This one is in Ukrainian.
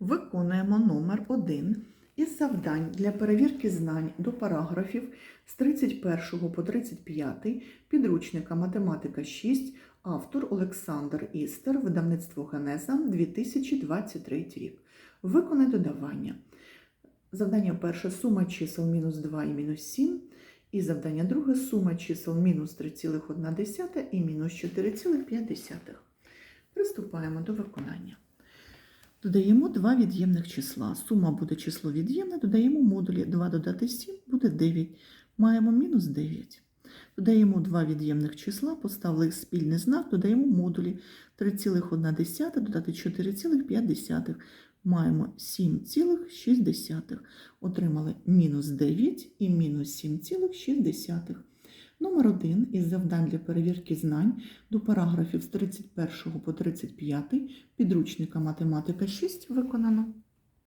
Виконуємо номер 1 із завдань для перевірки знань до параграфів з 31 по 35 підручника Математика 6, автор Олександр Істер, видавництво Генеза 2023 рік. Виконай додавання. Завдання перше сума чисел мінус 2 і мінус 7. І завдання друге сума чисел мінус 3,1 і мінус 4,5. Приступаємо до виконання. Додаємо два від'ємних числа. Сума буде число від'ємне, додаємо модулі 2 додати 7 буде 9. Маємо мінус 9. Додаємо два від'ємних числа, поставили спільний знак, додаємо модулі 3,1 додати 4,5. Маємо 7,6. Отримали мінус 9 і мінус 7,6. Номер 1 із завдань для перевірки знань до параграфів з 31 по 35 підручника Математика 6 виконано.